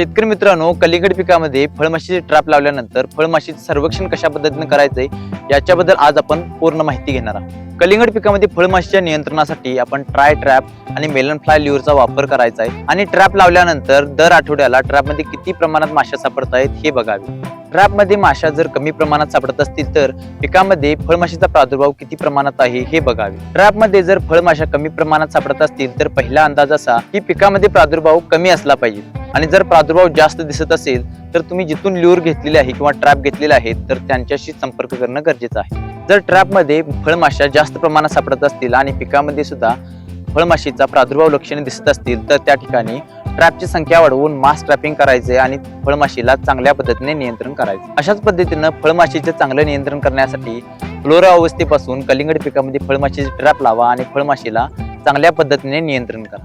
शेतकरी मित्रांनो कलिंगड पिकामध्ये फळमाशीचे ट्रॅप लावल्यानंतर फळमाशीचे सर्वेक्षण कशा पद्धतीने करायचंय याच्याबद्दल आज आपण पूर्ण माहिती घेणार आहोत. कलिंगड पिकामध्ये फळमाशीच्या नियंत्रणासाठी आपण ट्राय ट्रॅप आणि मेलन फ्लाय लिवरचा वापर करायचा आहे. आणि ट्रॅप लावल्यानंतर दर आठवड्याला ट्रॅपमध्ये किती प्रमाणात माशा सापडत आहेत हे बघावे. ट्रॅपमध्ये माशा जर कमी प्रमाणात सापडत असतील तर पिकामध्ये फळमाशीचा प्रादुर्भाव किती प्रमाणात आहे हे बघावे. ट्रॅपमध्ये जर फळमाशा कमी प्रमाणात सापडत असतील तर पहिला अंदाज असा की पिकामध्ये प्रादुर्भाव कमी असला पाहिजे. आणि जर प्रादुर्भाव जास्त दिसत असेल तर तुम्ही जिथून ल्यूर घेतलेले आहे किंवा ट्रॅप घेतलेले आहेत तर त्यांच्याशी संपर्क करणं गरजेचं आहे. जर ट्रॅपमध्ये फळमाशा जास्त प्रमाणात सापडत असतील आणि पिकामध्ये सुद्धा फळमाशीचा प्रादुर्भाव लक्षणे दिसत असतील तर त्या ठिकाणी ट्रॅपची संख्या वाढवून मास ट्रॅपिंग करायचे आणि फळमाशीला चांगल्या पद्धतीने नियंत्रण करायचे. अशाच पद्धतीनं फळमाशीचे चांगलं नियंत्रण करण्यासाठी फ्लोरा अवस्थेपासून कलिंगड पिकामध्ये फळमाशीचे ट्रॅप लावा आणि फळमाशीला चांगल्या पद्धतीने नियंत्रण करा.